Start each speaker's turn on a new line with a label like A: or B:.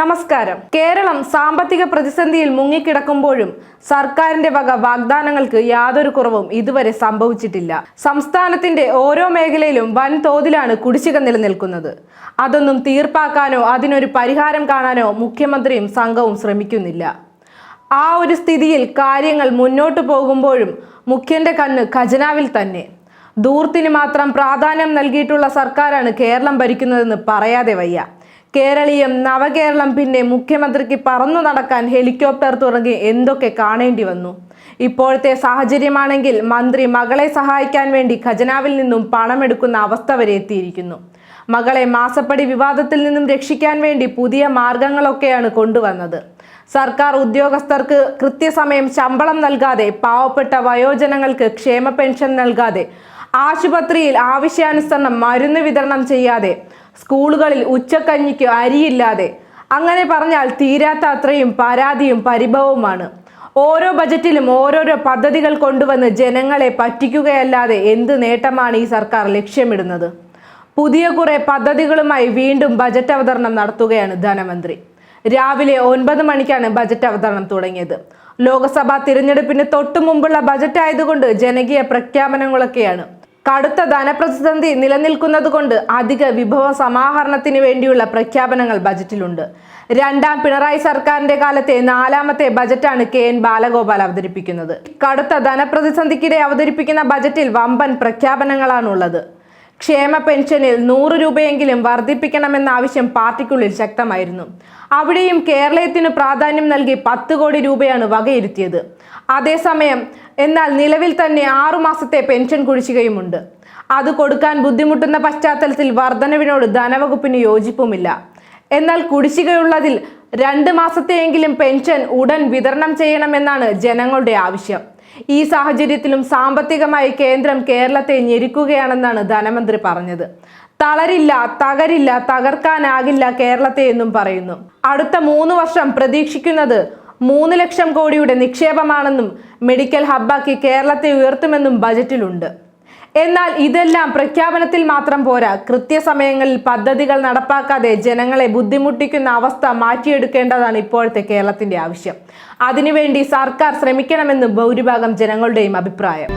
A: നമസ്കാരം. കേരളം സാമ്പത്തിക പ്രതിസന്ധിയിൽ മുങ്ങിക്കിടക്കുമ്പോഴും സർക്കാരിന്റെ വക വാഗ്ദാനങ്ങൾക്ക് യാതൊരു കുറവും ഇതുവരെ സംഭവിച്ചിട്ടില്ല. സംസ്ഥാനത്തിന്റെ ഓരോ മേഖലയിലും വൻ തോതിലാണ് കുടിശ്ശിക നിലനിൽക്കുന്നത്. അതൊന്നും തീർപ്പാക്കാനോ അതിനൊരു പരിഹാരം കാണാനോ മുഖ്യമന്ത്രിയും സംഘവും ശ്രമിക്കുന്നില്ല. ആ ഒരു സ്ഥിതിയിൽ കാര്യങ്ങൾ മുന്നോട്ടു പോകുമ്പോഴും മുഖ്യന്റെ കണ്ണ് ഖജനാവിൽ തന്നെ. ദൂർത്തിന് മാത്രം പ്രാധാന്യം നൽകിയിട്ടുള്ള സർക്കാരാണ് കേരളം ഭരിക്കുന്നതെന്ന് പറയാതെ വയ്യ. കേരളീയം നവകേരളം പിന്നെ മുഖ്യമന്ത്രിക്ക് പറന്നു നടക്കാൻ ഹെലികോപ്റ്റർ തുടങ്ങി എന്തൊക്കെ കാണേണ്ടി വന്നു? ഇപ്പോഴത്തെ സാഹചര്യമാണെങ്കിൽ മന്ത്രി മകളെ സഹായിക്കാൻ വേണ്ടി ഖജനാവിൽ നിന്നും പണമെടുക്കുന്ന അവസ്ഥ വരെ എത്തിയിരിക്കുന്നു. മകളെ മാസപ്പടി വിവാദത്തിൽ നിന്നും രക്ഷിക്കാൻ വേണ്ടി പുതിയ മാർഗങ്ങളൊക്കെയാണ് കൊണ്ടുവന്നത്. സർക്കാർ ഉദ്യോഗസ്ഥർക്ക് കൃത്യസമയം ശമ്പളം നൽകാതെ പാവപ്പെട്ട വയോജനങ്ങൾക്ക് ക്ഷേമ പെൻഷൻ നൽകാതെ ആശുപത്രിയിൽ ആവശ്യാനുസരണം മരുന്ന് വിതരണം ചെയ്യാതെ സ്കൂളുകളിൽ ഉച്ചക്കഞ്ഞിക്ക് അരിയില്ലാതെ. അങ്ങനെ പറഞ്ഞാൽ തീരാത്ത അത്രയും പരാതിയും പരിഭവവുമാണ്. ഓരോ ബജറ്റിലും ഓരോരോ പദ്ധതികൾ കൊണ്ടുവന്ന് ജനങ്ങളെ പറ്റിക്കുകയല്ലാതെ എന്ത് നേട്ടമാണ് ഈ സർക്കാർ ലക്ഷ്യമിടുന്നത്? പുതിയ കുറെ പദ്ധതികളുമായി വീണ്ടും ബജറ്റ് അവതരണം നടത്തുകയാണ് ധനമന്ത്രി. രാവിലെ ഒൻപത് മണിക്കാണ് ബജറ്റ് അവതരണം തുടങ്ങിയത്. ലോക്സഭാ തിരഞ്ഞെടുപ്പിന് തൊട്ടു മുമ്പുള്ള ബജറ്റ് ആയതുകൊണ്ട് ജനകീയ പ്രഖ്യാപനങ്ങളൊക്കെയാണ്. കടുത്ത ധനപ്രതിസന്ധി നിലനിൽക്കുന്നതുകൊണ്ട് അധിക വിഭവ സമാഹരണത്തിന് വേണ്ടിയുള്ള പ്രഖ്യാപനങ്ങൾ ബജറ്റിലുണ്ട്. രണ്ടാം പിണറായി സർക്കാരിന്റെ കാലത്തെ നാലാമത്തെ ബജറ്റാണ് കെ എൻ ബാലഗോപാൽ അവതരിപ്പിക്കുന്നത്. കടുത്ത ധനപ്രതിസന്ധിക്കിടെ അവതരിപ്പിക്കുന്ന ബജറ്റിൽ വമ്പൻ പ്രഖ്യാപനങ്ങളാണുള്ളത്. ക്ഷേമ പെൻഷനിൽ നൂറ് രൂപയെങ്കിലും വർദ്ധിപ്പിക്കണമെന്ന ആവശ്യം പാർട്ടിക്കുള്ളിൽ ശക്തമായിരുന്നു. അവിടെയും കേരളത്തിന് പ്രാധാന്യം നൽകി പത്ത് കോടി രൂപയാണ് വകയിരുത്തിയത്. അതേസമയം എന്നാൽ നിലവിൽ തന്നെ ആറുമാസത്തെ പെൻഷൻ കുടിശ്ശികയുമുണ്ട് അത് കൊടുക്കാൻ ബുദ്ധിമുട്ടുന്ന പശ്ചാത്തലത്തിൽ വർധനവിനോട് ധനവകുപ്പിന് യോജിപ്പുമില്ല. എന്നാൽ കുടിശ്ശികയുള്ളതിൽ രണ്ട് മാസത്തെയെങ്കിലും പെൻഷൻ ഉടൻ വിതരണം ചെയ്യണമെന്നാണ് ജനങ്ങളുടെ ആവശ്യം. ഈ സാഹചര്യത്തിലും സാമ്പത്തികമായി കേന്ദ്രം കേരളത്തെ ഞെരുക്കുകയാണെന്നാണ് ധനമന്ത്രി പറഞ്ഞത്. തളരില്ല തകരില്ല തകർക്കാനാകില്ല കേരളത്തെ എന്നും പറയുന്നു. അടുത്ത മൂന്ന് വർഷം പ്രതീക്ഷിക്കുന്നത് മൂന്ന് ലക്ഷം കോടിയുടെ നിക്ഷേപമാണെന്നും മെഡിക്കൽ ഹബ്ബാക്കി കേരളത്തെ ഉയർത്തുമെന്നും ബജറ്റിലുണ്ട്. എന്നാൽ ഇതെല്ലാം പ്രഖ്യാപനത്തിൽ മാത്രം പോരാ. കൃത്യസമയങ്ങളിൽ പദ്ധതികൾ നടപ്പാക്കാതെ ജനങ്ങളെ ബുദ്ധിമുട്ടിക്കുന്ന അവസ്ഥ മാറ്റിയെടുക്കേണ്ടതാണ് ഇപ്പോഴത്തെ കേരളത്തിന്റെ ആവശ്യം. അതിനുവേണ്ടി സർക്കാർ ശ്രമിക്കണമെന്നും ഭൂരിഭാഗം ജനങ്ങളുടെയും അഭിപ്രായം.